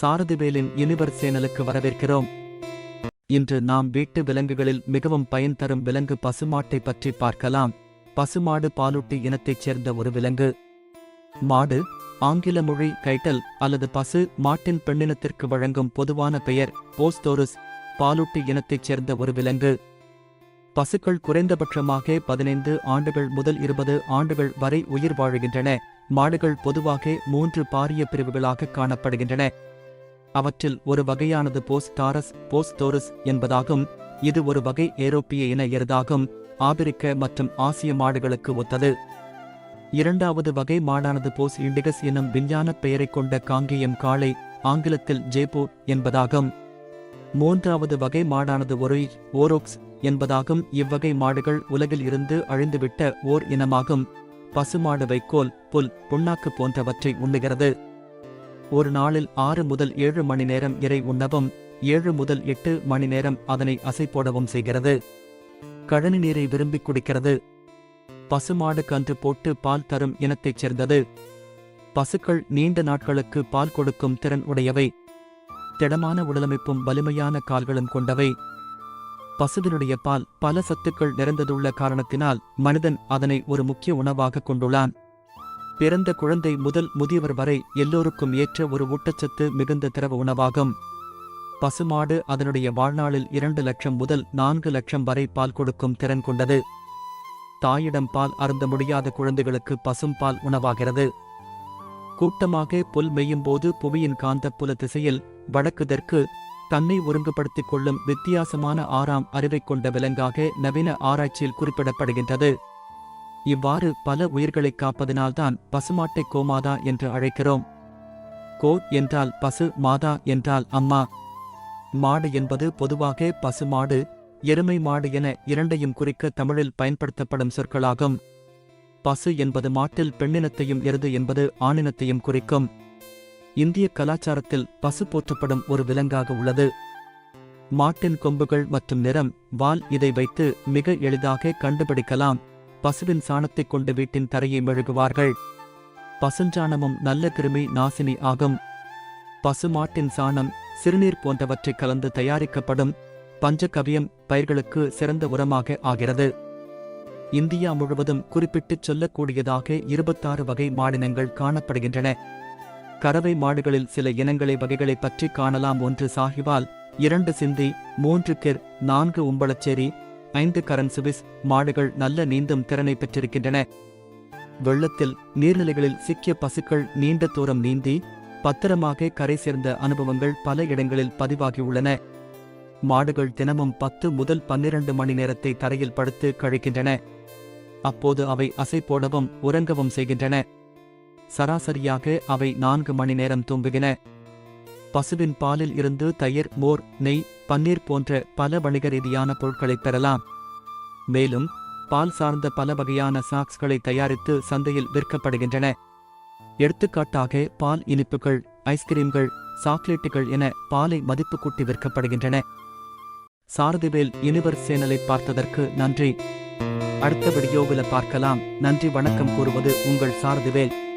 சாரதிவேலின் யூனிவர் சேனலுக்கு வரவேற்கிறோம். இன்று நாம் வீட்டு விலங்குகளில் மிகவும் பயன் தரும் விலங்கு பசுமாட்டை பற்றி பார்க்கலாம். பசுமாடு பாலூட்டி இனத்தைச் சேர்ந்த ஒரு விலங்கு. மாடு ஆங்கில மொழி கைட்டல் அல்லது பசு மாட்டின் பெண்ணினத்திற்கு வழங்கும் பொதுவான பெயர் போஸ்தோருஸ் பாலூட்டி இனத்தைச் சேர்ந்த ஒரு விலங்கு. பசுக்கள் குறைந்தபட்சமாக பதினைந்து ஆண்டுகள் முதல் இருபது ஆண்டுகள் வரை உயிர் வாழுகின்றன. மாடுகள் பொதுவாக மூன்று பாரிய பிரிவுகளாக காணப்படுகின்றன. அவற்றில் ஒரு வகையானது போஸ்டாரஸ் போஸ்டோரஸ் என்பதாகும். இது ஒரு வகை ஏரோப்பிய இன எருதாகும். ஆபிரிக்க மற்றும் ஆசிய மாடுகளுக்கு ஒத்தது. இரண்டாவது வகை மாடானது போஸ் இண்டிகஸ் எனும் விஞ்ஞான பெயரைக் கொண்ட காங்கேயம் காளை ஆங்கிலத்தில் ஜேபோ என்பதாகும். மூன்றாவது வகை மாடானது ஒரு ஓரோக்ஸ் என்பதாகும். இவ்வகை மாடுகள் உலகில் இருந்து அழிந்துவிட்ட ஓர் இனமாகும். பசுமாடு வைக்கோல் புல் புண்ணாக்கு போன்றவற்றை உண்ணுகிறது. ஒரு நாளில் ஆறு முதல் ஏழு மணி நேரம் இறை உண்ணவும் ஏழு முதல் எட்டு மணி நேரம் அதனை அசை போடவும் செய்கிறது. கழனி நீரை விரும்பி குடிக்கிறது. பசுமாடு கன்று போட்டு பால் தரும் இனத்தைச் சேர்ந்தது. பசுக்கள் நீண்ட நாட்களுக்கு பால் கொடுக்கும் திறன் உடையவை. திடமான உடலமைப்பும் வலிமையான கால்களும் கொண்டவை. பசுவினுடைய பால் பல சத்துக்கள் நிறைந்ததுள்ள காரணத்தினால் மனிதன் அதனை ஒரு முக்கிய உணவாக கொண்டுள்ளான். பிறந்த குழந்தை முதல் முதியவர் வரை எல்லோருக்கும் ஏற்ற ஒரு ஊட்டச்சத்து மிகுந்த திரவ உணவாகும். பசுமாடு அதனுடைய வாழ்நாளில் இரண்டு லட்சம் முதல் நான்கு லட்சம் வரை பால் கொடுக்கும் திறன் கொண்டது. தாயிடம் பால் அருந்த முடியாத குழந்தைகளுக்கு பசும் பால் உணவாகிறது. கூட்டமாக புல் மெய்யும் போது புவியின் காந்தப்புல திசையில் வடக்கு தெற்கு தன்னை ஒருங்குபடுத்திக் கொள்ளும் வித்தியாசமான ஆறாம் அறிவை கொண்ட விலங்காக நவீன ஆராய்ச்சியில் குறிப்பிடப்படுகின்றது. இவ்வாறு பல உயிர்களைக் காப்பதனால்தான் பசுமாட்டை கோமாதா என்று அழைக்கிறோம். கோ என்றால் பசு மாதா என்றால் அம்மா. மாடு என்பது பொதுவாக பசுமாடு எருமை மாடு என இரண்டையும் குறிக்க தமிழில் பயன்படுத்தப்படும் சொற்களாகும். பசு என்பது மாட்டில் பெண்ணினத்தையும் எருது என்பது ஆணினத்தையும் குறிக்கும். இந்திய கலாச்சாரத்தில் பசு போற்றப்படும் ஒரு விலங்காக உள்ளது. மாட்டின் கொம்புகள் மற்றும் நிறம் வால் இதை வைத்து மிக எளிதாக கண்டுபிடிக்கலாம். பசுவின் சாணத்தைக் கொண்டு வீட்டின் தரையை மெழுகுவார்கள். பசுஞ்சாணமும் நல்ல கிருமி நாசினி ஆகும். பசுமாட்டின் சாணம் சிறுநீர் போன்றவற்றை கலந்து தயாரிக்கப்படும் பஞ்சகவியம் பயிர்களுக்கு சிறந்த உரமாக ஆகிறது. இந்தியா முழுவதும் குறிப்பிட்டுச் சொல்லக்கூடியதாக இருபத்தாறு வகை மாடினங்கள் காணப்படுகின்றன. கறவை மாடுகளில் சில இனங்களை வகைகளை பற்றி காணலாம். ஒன்று சாகிவால் இரண்டு சிந்தி மூன்று கிர் நான்கு உம்பளச்சேரி ஐந்து கரன் சுவிஸ் மாடுகள் நல்ல நீந்தும் திறனை பெற்றிருக்கின்றன. வெள்ளத்தில் நீர்நிலைகளில் சிக்கிய பசுக்கள் நீண்ட தூரம் நீந்தி பத்திரமாக கரை சேர்ந்த அனுபவங்கள் பல இடங்களில் பதிவாகியுள்ளன. மாடுகள் தினமும் பத்து முதல் பன்னிரண்டு மணி நேரத்தை தரையில் படுத்து கழிக்கின்றன. அப்போது அவை அசை போடவும் உறங்கவும் செய்கின்றன. சராசரியாக அவை நான்கு மணி நேரம் தூங்குகின. பசுவின் பாலில் இருந்து தயிர் மோர் நெய் பன்னீர் போன்ற பல வணிக ரீதியான பொருட்களை பெறலாம். மேலும் பால் சார்ந்த பல வகையான சாக்ஸ்களை தயாரித்து சந்தையில் விற்கப்படுகின்றன. எடுத்துக்காட்டாக பால் இனிப்புகள் ஐஸ்கிரீம்கள் சாக்லேட்டுகள் என பாலை மதிப்பு கூட்டி விற்கப்படுகின்றன. சாரதிவேல் இனிவர் சேனலை பார்த்ததற்கு நன்றி. அடுத்த வீடியோவில் பார்க்கலாம். நன்றி வணக்கம் கூறுவது உங்கள் சாரதிவேல்.